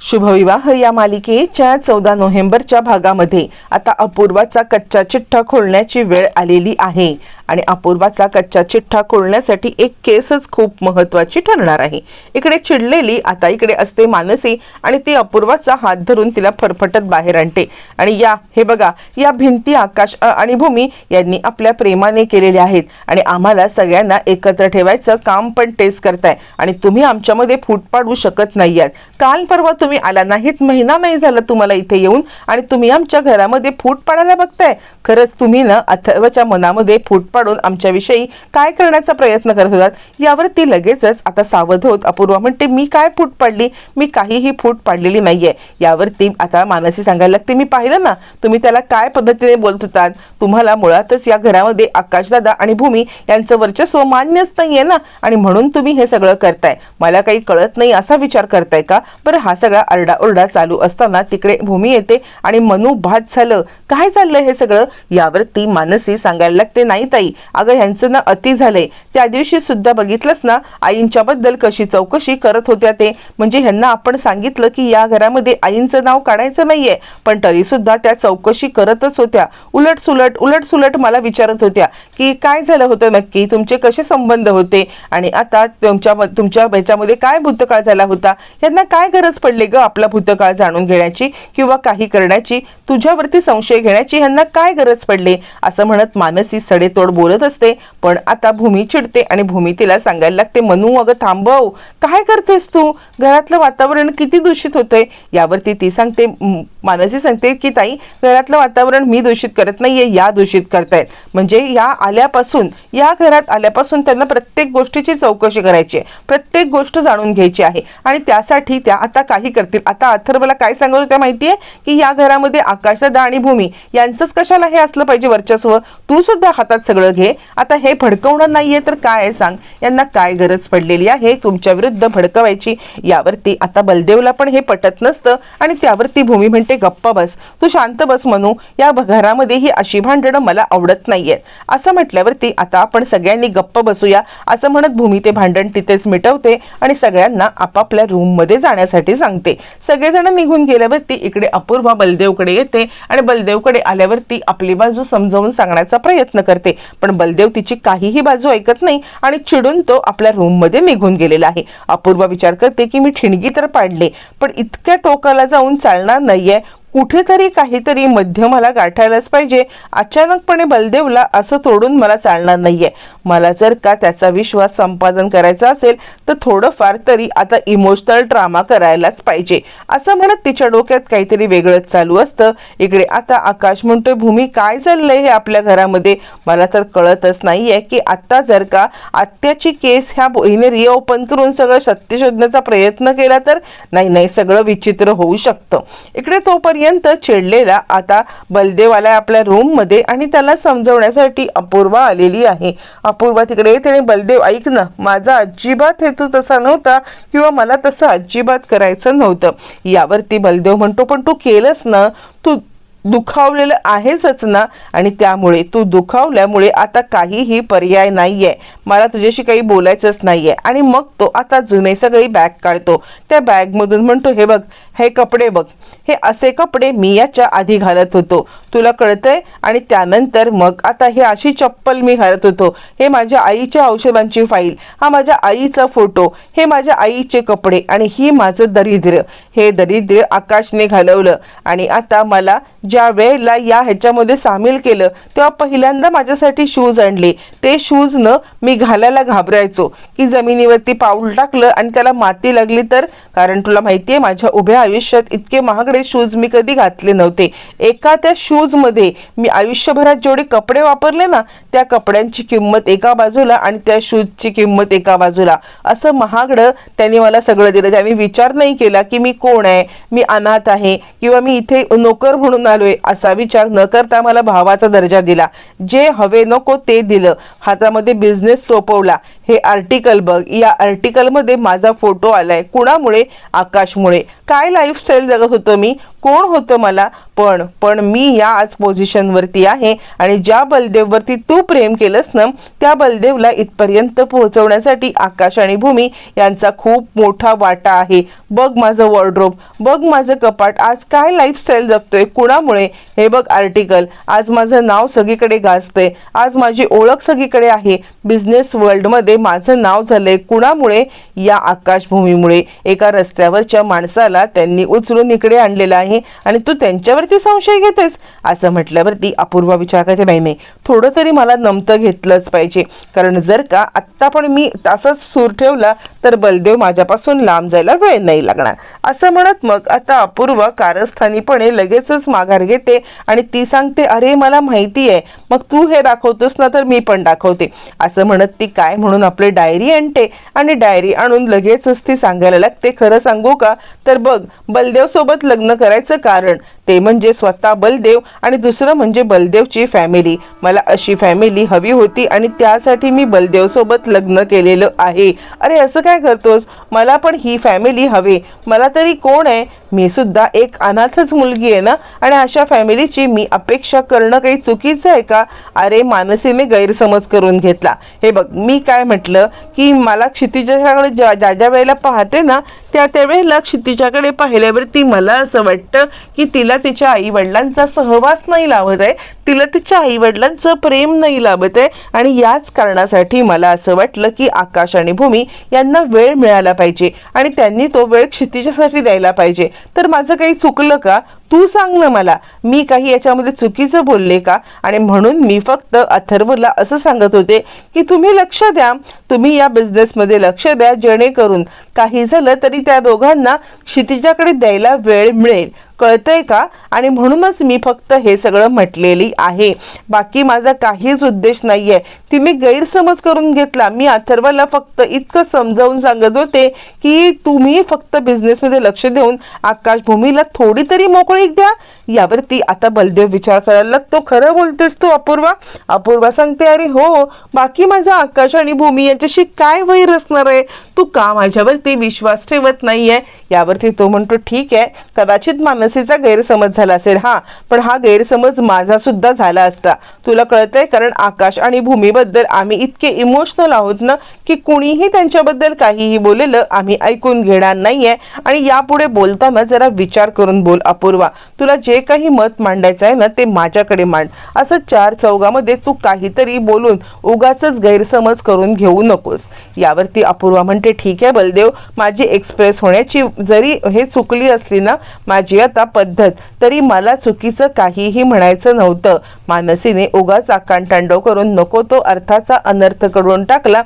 शुभविवाह या मालिकेच्या चौदा नोव्हेंबरच्या भागामध्ये. आता अपूर्वाचा कच्चा चिठ्ठा खोलण्याची वेळ आलेली आहे आणि अपूर्वाचा कच्चा चिठ्ठा खोलण्यासाठी एक केसच खूप महत्वाची ठरणार आहे. इकडे चिडलेली आता इकडे असते मानसी आणि ती अपूर्वाचा हात धरून तिला फरफटत बाहेर आणते. आणि या हे बघा या भिंती आकाश आणि भूमी यांनी आपल्या प्रेमाने केलेल्या आहेत आणि आम्हाला सगळ्यांना एकत्र ठेवायचं काम पण तेच करताय आणि तुम्ही आमच्यामध्ये फूट पाडू शकत नाही आहात काल परवा तुम्ही आला नाहीत महिना नाही झाला तुम्हाला इथे येऊन आणि तुम्ही आमच्या घरामध्ये फूट पाडायला बघताय. खरंच तुम्ही ना अथर्वच्या मनामध्ये फूट पाडून आमच्याविषयी काय करण्याचा प्रयत्न करत होतात यावर ती लगेचच आता सावध होत अपूर्वा म्हणते मी काय फूट पाडली? मी काहीही फूट पाडलेली नाहीये. यावर ती आता मानसी सांगायला लागते मी पाहिलं ना तुम्ही त्याला काय पद्धतीने बोलत होतात? तुम्हाला मुळातच या घरामध्ये आकाशदादा आणि भूमी यांचं वर्चस्व मान्यच नाहीये ना आणि म्हणून तुम्ही हे सगळं करताय. मला काही कळत नाही असा विचार करताय का? बरं हा सगळा आरडाओरडा चालू असताना तिकडे भूमी येते आणि मनू भात झालं. काय चाललंय हे सगळं? यावर ती मानसी सांगायला लागते नाही ताई अगं ह्यांचं ना अति झालंय. त्या दिवशी सुद्धा बघितलंच ना आईंच्या बद्दल कशी चौकशी करत होत्या ते. म्हणजे ह्यांना आपण सांगितलं की या घरामध्ये आईंचं नाव काढायचं नाहीये पण तरी सुद्धा त्या चौकशी करतच होत्या. उलट सुलट उलट सुलट मला विचारत होत्या की काय झालं होतं नक्की? तुमचे कसे संबंध होते? आणि आता तुमच्या तुमच्या ह्याच्यामध्ये काय भूतकाळ झाला होता? यांना काय गरज पडली ग आपला भूतकाळ जाणून घेण्याची किंवा काही करण्याची तुझ्यावरती संशय घेण्याची ह्यांना काय गरज पडली? असं म्हणत मानसी सडेतोड बोलत असते. पण आता भूमी चिडते आणि भूमी तिला सांगायला लागते मनू अगं थांबव. काय करतेस तू? घरातलं वातावरण किती दूषित होतंय? यावरती ती सांगते मानसी सांगते की ताई घरातलं वातावरण मी दूषित करत नाहीये या दूषित करतायत. म्हणजे या आल्यापासून या घरात आल्यापासून त्यांना प्रत्येक गोष्टीची चौकशी करायची आहे. प्रत्येक गोष्ट जाणून घ्यायची आहे. आणि त्यासाठी त्या आता काही करतील. आता अथर्वला काय सांगत होत्या माहितीये? की या घरामध्ये आकाशदा आणि भूमी यांचंच कशाला हे असलं पाहिजे वर्चस्व? तू सुद्धा हातात सगळं घे. आता हे भडकवणं नाहीये तर काय सांग? यांना काय गरज पडलेली आहे तुमच्या विरुद्ध भडकवायची? यावरती आता बलदेवला पण हे पटत नसतं आणि त्यावरती भूमी म्हणते गप्प बस. तू शांत बस म्हणू. या घरामध्ये ही अशी भांडणं मला आवडत नाहीये असं म्हटल्यावरती आता आपण सगळ्यांनी गप्प बसूया. असं म्हणत भूमी ते भांडण तिथेच मिटवते आणि सगळ्यांना आपापल्या रूममध्ये जाण्यासाठी सांगते. सगळेजण निघून गेल्यावरती इकडे अपूर्वा बलदेवकडे येते आणि बलदेवकडे आल्यावरती आपली बाजू समजावून सांगण्याचा प्रयत्न करते. पण बलदेव तिची काहीही बाजू ऐकत नाही आणि चिडून तो आपल्या रूममध्ये निघून गेलेला आहे. अपूर्वा विचार करते की मी ठिणगी तर पाडले पण इतक्या टोकाला जाऊन चालणार नाहीये. कुठेतरी काहीतरी मध्य मला गाठायलाच पाहिजे. अचानकपणे बलदेवला असं तोडून मला चालणार नाहीये. मला जर का त्याचा विश्वास संपादन करायचा असेल तर थोडंफार तरी आता इमोशनल ड्रामा करायलाच पाहिजे. असं म्हणत तिच्या डोक्यात काहीतरी वेगळंच चालू असतं. इकडे आता आकाश म्हणतोय भूमी काय चाललंय हे आपल्या घरामध्ये? मला तर कळतच नाहीये की आत्ता जर का आत्याची केस ह्या हिने रिओपन करून सगळं सत्य शोधण्याचा प्रयत्न केला तर? नाही नाही सगळं विचित्र होऊ शकतं. इकडे तोपर्यंत चिडलेला आता बलदेवाला आपल्या रूममध्ये आणि त्याला समजवण्यासाठी अपूर्वा आलेली आहे. अपूर्वा तिकडे येते आणि बलदेव ऐक ना माझा अजिबात हेतू तसा नव्हता किंवा मला तसं अजिबात करायचं नव्हतं. यावरती बलदेव म्हणतो पण तू केलंस ना तू दुखावलेलं आहेसच ना आणि त्यामुळे तू दुखावल्यामुळे आता काहीही पर्याय नाहीये. मला तुझ्याशी काही बोलायचंच नाहीये. आणि मग तो आता जुने सगळी बॅग काढतो. त्या बॅगमधून म्हणतो हे बघ हे कपडे बघ. हे असे कपडे मी याच्या आधी घालत होतो. तुला कळतंय? आणि त्यानंतर मग आता हे अशी चप्पल मी घालत होतो. हे माझ्या आईच्या औषधांची फाईल हा माझ्या आईचा फोटो हे माझ्या आईचे कपडे. आणि ही माझं दरिद्र. हे दरिद्र आकाशने घालवलं. आणि आता मला ज्या वेळेला या ह्याच्यामध्ये सामील केलं तेव्हा पहिल्यांदा माझ्यासाठी शूज आणले. ते शूज न मी घालायला घाबरायचो. की जमिनीवरती पाऊल टाकलं आणि त्याला माती लागली तर? कारण तुला माहिती आहे माझ्या उभ्या आयुष्यात इतके महागडे शूज मी कधी घातले नव्हते. एका त्या शूजमध्ये मी आयुष्यभरात जेवढे कपडे वापरले ना त्या कपड्यांची किंमत एका बाजूला आणि त्या शूजची किंमत एका बाजूला. असं महागडं त्यांनी मला सगळं दिलं. त्याने विचार नाही केला की मी कोण आहे मी अनाथ आहे किंवा मी इथे नोकर म्हणून आलोय असा विचार न करता मला भावाचा दर्जा दिला. जे हवे नको ते दिलं. हातामध्ये बिझनेस सोपवला. हे आर्टिकल बघ. या आर्टिकलमध्ये माझा फोटो आलाय. कुणामुळे? आकाशमुळे. काय लाईफस्टाईल जगत होतो मी? कोण होतं मला? पण पण मी या आज पोझिशनवरती आहे आणि ज्या बलदेववरती तू प्रेम केलंस ना त्या बलदेवला इथपर्यंत पोहोचवण्यासाठी आकाश आणि भूमी यांचा खूप मोठा वाटा आहे. बघ माझं वॉर्ड्रोब बघ माझं कपाट आज काय लाईफस्टाईल जगतोय कुणामुळे? हे बघ आर्टिकल आज माझं नाव सगळीकडे गाजतंय. आज माझी ओळख सगळीकडे आहे. बिझनेस वर्ल्डमध्ये माझं नाव झालंय कुणामुळे? या आकाशभूमीमुळे एका रस्त्यावरच्या माणसाला त्यांनी उचलून इकडे आणलेलं आहे. आणि तू त्यांच्यावरती संशय घेतेस? असं म्हटल्यावरती अपूर्वा विचार करते नाही नाही थोडं तरी मला नमतं घेतलंच पाहिजे. कारण जर का आत्ता पण मी तसाच सूर ठेवला तर बलदेव माझ्यापासून लांब जायला वेळ नाही लागणार. असं म्हणत मग आता अपूर्वा कारस्थानीपणे लगेचच माघार घेते आणि ती सांगते अरे मला माहिती आहे. मग तू हे दाखवतोस ना तर मी पण दाखवते. असं म्हणत ती काय म्हणून आपली डायरी आणते आणि डायरी आणून लगेचच ती सांगायला लागते खरं सांगू का? तर बघ बलदेव सोबत लग्न करायचं कारण ते म्हणजे स्वतः बलदेव आणि दुसरं म्हणजे बलदेवची फॅमिली मला अशी फॅमिली हवी होती आणि त्यासाठी मी बलदेवसोबत लग्न केलेलं आहे. अरे असं काय करतोस? मला पण ही फॅमिली हवी. मला तरी कोण आहे? मी सुद्धा एक अनाथच मुलगी आहे ना? आणि अशा फॅमिलीची मी अपेक्षा करणं काही चुकीचं आहे का? अरे मानसीने गैरसमज करून घेतला. हे बघ मी काय म्हटलं? की मला क्षितिजाकडे ज्या ज्या ज्या वेळेला पाहते ना त्या त्यावेळेला क्षितिजाकडे पाहिल्यावरती मला असं वाटतं की तिला तिच्या आई वडिलांचा सहवास नाही लाभत आहे. तिला तिच्या आई वडिलांचं प्रेम नाही लाभत आहे. आणि याच कारणासाठी मला असं वाटलं की आकाश आणि भूमी यांना वेळ मिळाला पाहिजे. आणि त्यांनी तो वेळ क्षितिजासाठी द्यायला पाहिजे. तर माझं काही चुकलं का? तू सांग ना मला मी काही याच्यामध्ये चुकीचं बोलले का? आणि म्हणून मी फक्त अथर्वला असं सांगत होते की तुम्ही लक्ष द्या तुम्ही या बिझनेसमध्ये लक्ष द्या जेणेकरून काही झालं तरी त्या दोघांना क्षितिजाकडे द्यायला वेळ मिळेल. कळतंय का? आणि म्हणूनच मी फक्त हे सगळं म्हटलेली आहे. बाकी माझा काहीच उद्देश नाही आहे मी गैरसमज करून घेतला. मी अथर्वाला फक्त इतकं समजावून सांगत होते की तुम्ही फक्त बिझनेसमध्ये लक्ष देऊन आकाश भूमीला थोडी तरी मोकळीक द्या. यावरती आता बलदेव विचार करायला लागतो. खरं बोलतेस तू अपूर्वा? अपूर्वा सांगते अरे हो बाकी माझा आकाश आणि भूमी यांच्याशी काय वैर असणार आहे? तू का माझ्यावरती विश्वास ठेवत नाहीये? यावरती तो म्हणतो ठीक आहे कदाचित मानसीचा गैरसमज झाला असेल. हा पण हा गैरसमज माझा सुद्धा झाला असता. तुला कळतंय कारण आकाश आणि बद्दल आम्ही इतके इमोशनल आहोत ना की कुणीही त्यांच्याबद्दल काहीही बोललेलं आम्ही ऐकून घेणार नाहीये. आणि यापुढे बोलताना जरा विचार करून बोल अपूर्वा. तुला जे काही मत मांडायचं आहे ना ते माझ्याकडे मांड. असं चार चौघामध्ये तू काहीतरी बोलून उगाच गैरसमज करून घेऊ नकोस. यावरती अपूर्वा म्हणते ठीक आहे बलदेव माझी एक्सप्रेस होण्याची जरी हे चुकली असली ना माझी आता पद्धत. तरी मला चुकीचं काहीही म्हणायचं नव्हतं. मानसीने उगाच आकांतांडव करून नको तो अर्थाचा अनर्थ करून टाकला.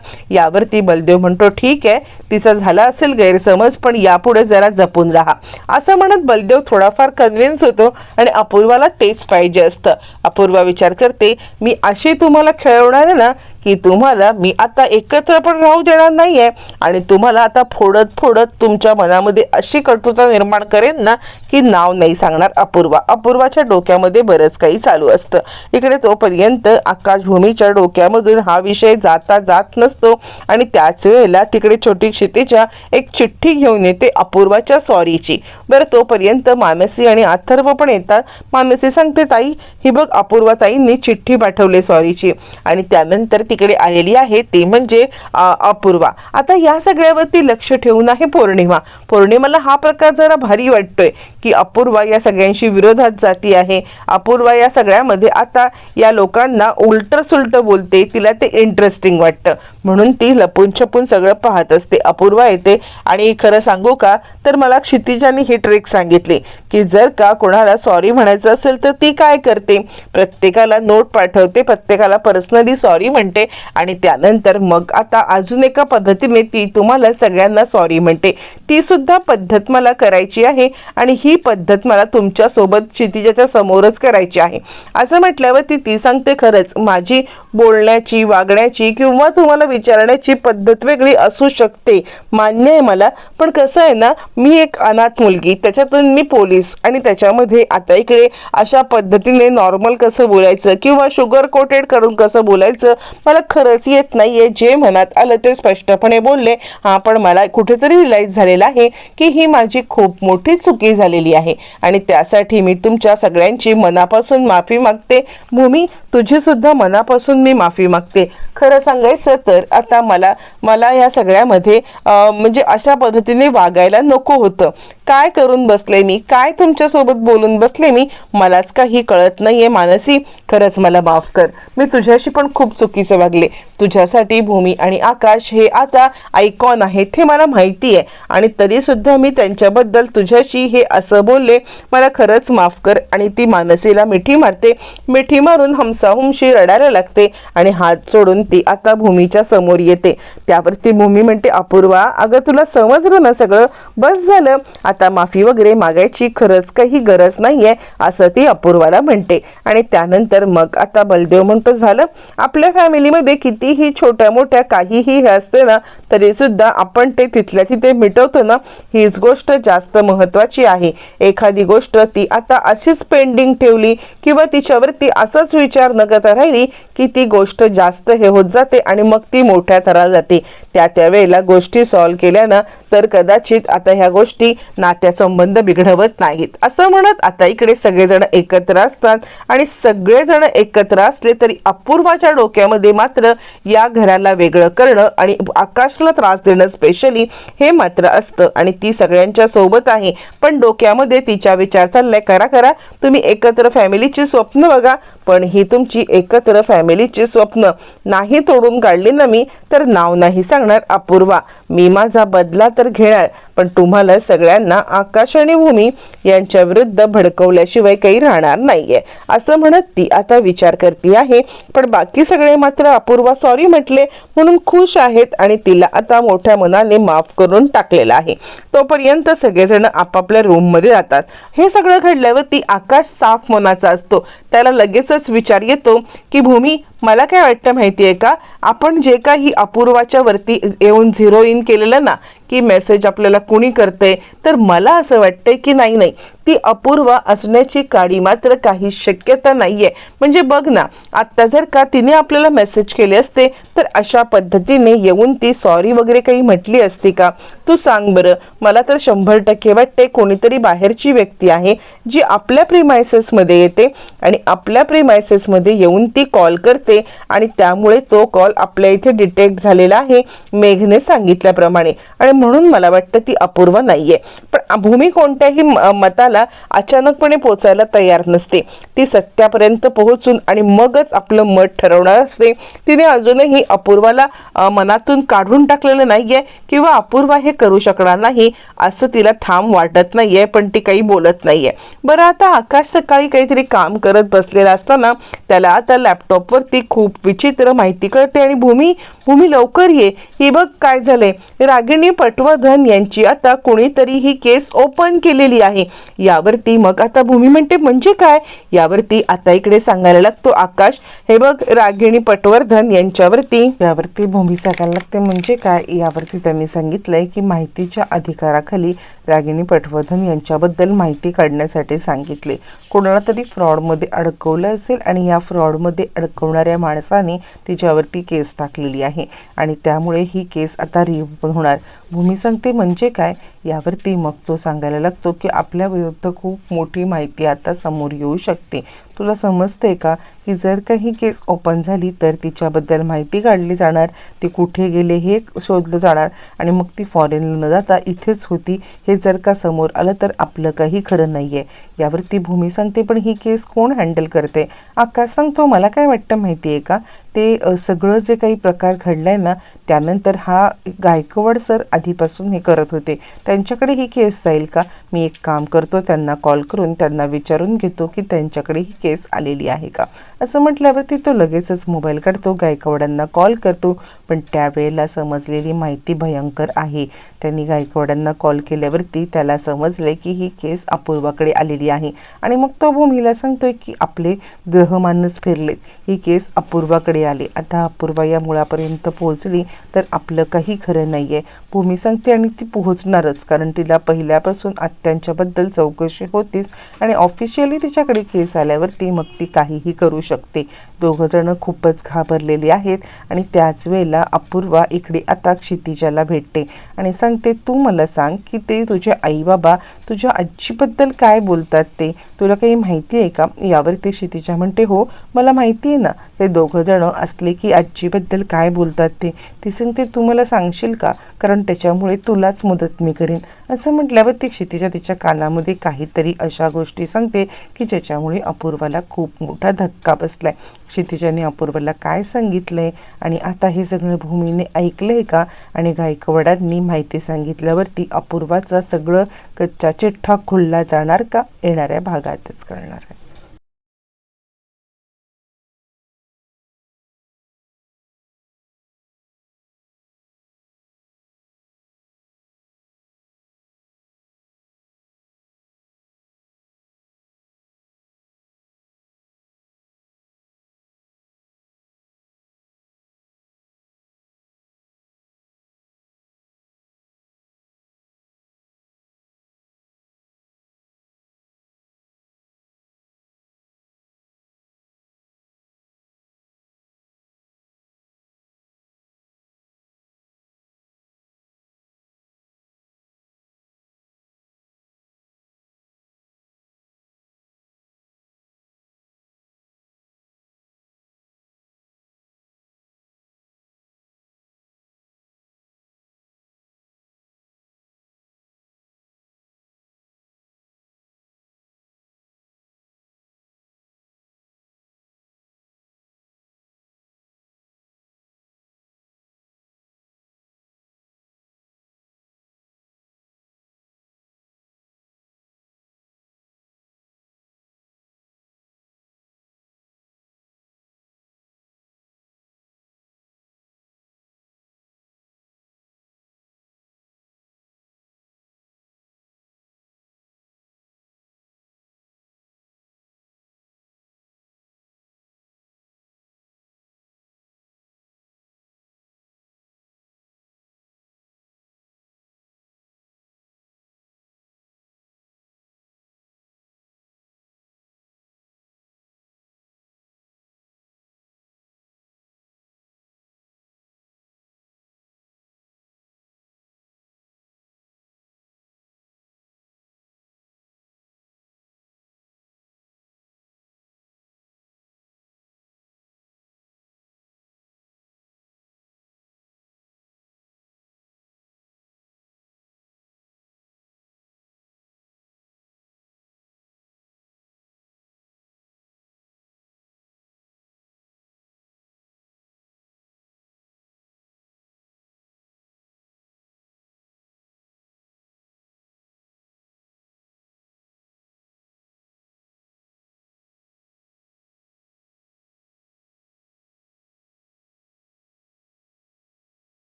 यावरती बलदेव म्हणतो ठीक आहे तिचा झाला असेल गैरसमज पण यापुढे जरा जपून राहा. असं म्हणत बलदेव थोडाफार कन्व्हिन्स होतो आणि अपूर्वाला तेच पाहिजे असतं. अपूर्वा विचार करते मी अशी तुम्हाला खेळवणार आहे ना की तुम्हाला मी आता एकत्र पण राहू देणार नाही आहे आणि तुम्हाला आता फोडत फोडत तुमच्या मनामध्ये अशी कटुता निर्माण करेन ना की नाव नाही सांगणार अपूर्वा. अपूर्वाच्या डोक्यामध्ये बरंच काही चालू असतं. इकडे तोपर्यंत आकाशभूमीच्या डोक्यामधून हा विषय जाता जात नसतो. आणि त्याच वेळेला तिकडे छोटी क्षितेच्या एक चिठ्ठी घेऊन येते अपूर्वाच्या सॉरीची. बरं तोपर्यंत मानसी आणि अथर्व पण येतात. मानसी सांगते ताई ही बघ अपूर्वा ताईंनी चिठ्ठी पाठवली सॉरीची. आणि त्यानंतर तिकडे आलेली आहे ते म्हणजे अपूर्वा. आता या सगळ्यावरती लक्ष ठेवून आहे पौर्णिमा. पौर्णिमाला हा प्रकार जरा भारी वाटतोय की अपूर्वा या सगळ्यांशी विरोधात जाती आहे. अपूर्वा या सगळ्यामध्ये आता या लोकांना उलट सुलट बोलते तिला ते इंटरेस्टिंग वाटतं. म्हणून ती लपून छपून सगळं पाहत असते. अपूर्वा येते. आणि खरं सांगू का? तर मला क्षितिजाने ही ट्रिक सांगितली. की जर का कोणाला सॉरी म्हणायचं असेल तर ती काय करते? प्रत्येकाला नोट पाठवते प्रत्येकाला पर्सनली सॉरी म्हणते आणि त्यानंतर मग आता अजून एका पद्धतीने ती तुम्हाला सगळ्यांना सॉरी म्हणते. ती सुद्धा पद्धत मला करायची आहे आणि ही पद्धत मला तुमच्यासोबत क्षितिजाच्या समोरच करायची आहे. असं म्हटल्यावर ती ती सांगते खरंच माझी बोलण्याची वागण्याची किंवा तुम्हाला विचारण्याची पद्धत वेगळी असू शकते. मान्य आहे मला पण कसं आहे ना मी एक अनाथ मुलगी त्याच्यातून मी पोलीस केस आणि त्याच्यामध्ये आता इकडे अशा पद्धतीने नॉर्मल कसं बोलायचं किंवा शुगर कोटेड करून कसं बोलायचं मला खरंच येत नाही आहे जे मनात आलं ते स्पष्टपणे बोलले. हा पण मला कुठेतरी रिलाईज झालेलं आहे की ही माझी खूप मोठी चुकी झालेली आहे. आणि त्यासाठी मी तुमच्या सगळ्यांची मनापासून माफी मागते. भूमी तुझी सुद्धा मनापासून मी माफी मागते. खरं सांगायचं तर आता मला मला या सगळ्यामध्ये म्हणजे अशा पद्धतीने वागायला नको होतं. काय करून बसले मी? काय तुमच्यासोबत बोलून बसले मी? मलाच काही कळत नाही आहे मानसी. खरंच मला माफ कर. मी तुझ्याशी पण खूप चुकीचं वागले. तुझ्यासाठी भूमी आणि आकाश हे आता आयकॉन आहेत हे मला माहिती आहे आणि तरीसुद्धा मी त्यांच्याबद्दल तुझ्याशी हे असं बोलले. मला खरंच माफ कर आणि ती मानसीला मिठी मारते. मिठी मारून हमसाहुमशी रडायला लागते आणि हात सोडून ती आता भूमीच्या समोर येते. त्यावरती भूमी म्हणते अपूर्वा अगं तुला समजलं ना सगळं? बस झालं. आता माफी वगैरे मागायची खरंच काही गरज नाहीये असं ती अपूर्वाला म्हणते. आणि त्यानंतर मग आता बलदेव म्हणतो झालं. आपल्या फॅमिलीमध्ये कितीही छोट्या मोठ्या काहीही हे असते ना तरी सुद्धा आपण ते तिथल्या तिथे मिटवतो ना हीच गोष्ट जास्त महत्वाची आहे. एखादी गोष्ट ती आता अशीच पेंडिंग ठेवली किंवा तिच्यावरती असाच विचार न करता राहिली की ती गोष्ट जास्त हे होत जाते आणि मग ती मोठ्या थरा जाते. त्या त्या वेळेला गोष्टी सॉल्व्ह केल्यानं तर कदाचित आता ह्या गोष्टी नात्यासंबंध बिघडवत नाहीत. असं म्हणत आता इकडे सगळेजण एकत्र असतात आणि सगळेजण एकत्र असले तरी अपूर्वाच्या डोक्यामध्ये मात्र या घराला वेगळं करणं आणि आकाशला त्रास देणं स्पेशली हे मात्र असतं आणि ती सगळ्यांच्या सोबत आहे. पण डोक्यामध्ये तिच्या विचार चाललाय करा करा. तुम्ही एकत्र फॅमिलीची स्वप्न बघा. पण ही तुमची एकत्र फॅमिलीची स्वप्न नाही तोडून काढली ना मी तर नाव नाही सांगणार अपूर्वा. मी माझा बदला तर घेणार पण तुम्हाला सगळ्यांना आकाश आणि भूमी यांच्या विरुद्ध भडकवल्याशिवाय काही राहणार नाहीये असं म्हणत ती आता विचार करते आहे. पण बाकी सगळे मात्र अपूर्वा सॉरी म्हटले म्हणून खुश आहेत आणि तिला आता मोठ्या मनाने माफ करून टाकलेला आहे. तोपर्यंत सगळेजण आपापल्या रूममध्ये जातात हे सगळं घडल्यावर ती आकाश साफ मनाचा असतो. त्याला लगेचच विचार येतो की भूमी मला काय वाटतं माहिती आहे का? आपण जे काही अपूर्वाच्या वरती येऊन झिरो इन केलेलं ना की मेसेज आपल्याला कुणी करते तर मला असं वाटतंय की नाही नाही. ती अपूर्वा असण्याची काळी मात्र काही शक्यता नाहीये. म्हणजे बघ ना आत्ता जर का तिने आपल्याला मेसेज केले असते तर अशा पद्धतीने येऊन ती सॉरी वगैरे काही म्हटली असती का? तू सांग बरं. मला तर शंभर टक्के वाटते कोणीतरी बाहेरची व्यक्ती आहे जी आपल्या प्रिमायसेसमध्ये येते आणि आपल्या प्रिमायसेसमध्ये येऊन ती कॉल करते आणि त्यामुळे तो कॉल आपल्या इथे डिटेक्ट झालेला आहे मेघने सांगितल्याप्रमाणे. आणि म्हणून मला वाटतं ती अपूर्व नाहीये. पण भूमी कोणत्याही मताला अचानकपणे पोचायला तयार नसते. ती सत्यापर्यंत पोहोचून आणि मगच आपलं मत ठरवणार असते. तिने अजूनही अपूर्वाला मनातून काढून टाकलेलं नाहीये किंवा अपूर्वा हे करू शकणार नाही असं तिला ठाम वाटत नाहीये पण ती काही बोलत नाहीये. बरं आता आकाश सकाळी काहीतरी काम करत बसलेला असताना त्याला आता लॅपटॉपवरती खूप विचित्र माहिती कळते आणि भूमी भूमी लवकर ये. ही बघ काय झालंय. रागिणी पटवर्धन यांची आता कोणीतरी ही केस ओपन केलेली आहे. यावरती मग आता भूमी म्हणते म्हणजे काय? यावरती आता इकडे सांगायला लागतो आकाश. हे बघ रागिणी पटवर्धन यांच्यावरती. यावरती भूमी सांगायला लागते म्हणजे काय? यावरती त्यांनी सांगितलंय की माहितीच्या अधिकाराखाली रागिणी पटवर्धन यांच्याबद्दल माहिती काढण्यासाठी सांगितले. कोणाला तरी फ्रॉडमध्ये अडकवलं असेल आणि या फ्रॉडमध्ये अडकवणाऱ्या माणसाने तिच्यावरती केस टाकलेली आहे. आणि त्यामुळे ही केस आता रिओपन होणार. भूमी सांगते म्हणजे काय? यावरती मग तो सांगायला लागतो की आपल्या विरुद्ध खूप मोठी माहिती आता समोर येऊ शकते. तुला समजते का? की जर काही केस ओपन झाली तर तिच्याबद्दल माहिती काढली जाणार. ती कुठे गेले हे शोधलं जाणार. आणि मग ती फॉरेनला न जाता इथेच होती. हे जर का समोर आलं तर आपलं काही खरं नाही आहे यावरती भूमी सांगते पण ही केस कोण हँडल करते? आकाश सांगतो मला काय वाटतं माहिती आहे का? ते सगळं जे काही प्रकार घडलाय ना त्यानंतर हा गायकवाड सर आधीपासून हे करत होते. त्यांच्याकडे ही केस जाईल का? मी एक काम करतो त्यांना कॉल करून त्यांना विचारून घेतो की त्यांच्याकडे ही केस आलेली आहे का? असं म्हटल्यावरती तो लगेचच मोबाईल काढतो गायकवाडांना कॉल करतो. पण त्यावेळेला समजलेली माहिती भयंकर आहे. त्यांनी गायकवाडांना कॉल केल्यावरती त्याला समजले की ही केस अपूर्वाकडे आलेली आहे. आणि मग तो भूमीला सांगतोय की आपले ग्रहमानच फिरलेत. ही केस अपूर्वाकडे आले. आता अपूर्वा या मुळापर्यंत पोहोचली तर आपलं काही खरं नाही आहे भूमी सांगते आणि ती पोहोचणारच कारण तिला पहिल्यापासून आत्यांच्याबद्दल चौकशी होतीच आणि ऑफिशियली तिच्याकडे केस आल्यावरती मग ती काहीही करू शकते. दोघंजणं खूपच घाबरलेली आहेत आणि त्याच वेळेला अपूर्वा इकडे आता क्षितिजाला भेटते आणि सांगते तू मला सांग की ते तुझे आई बाबा तुझ्या आजीबद्दल काय बोलतात ते? तुला काही माहिती आहे का? यावरती क्षितिजा म्हणते हो मला माहिती आहे ना. ते दोघंजणं असले की आजीबद्दल काय बोलतात ते? ती सांगते तू मला सांगशील का? कारण त्याच्यामुळे तुलाच मदत मी करीन. असं म्हटल्यावर ती क्षितिजा तिच्या कानामध्ये काहीतरी अशा गोष्टी सांगते की ज्याच्यामुळे अपूर्वाला खूप मोठा धक्का बसलाय. क्षितिजाने अपूर्वाला काय सांगितलंय? आणि आता हे सगळं भूमीने ऐकलंय का? आणि गायकवाडांनी माहिती सांगितल्यावरती अपूर्वाचा सगळं कच्चा चिठ्ठा खुलला जाणार का? येणाऱ्या भागातच कळणार आहे.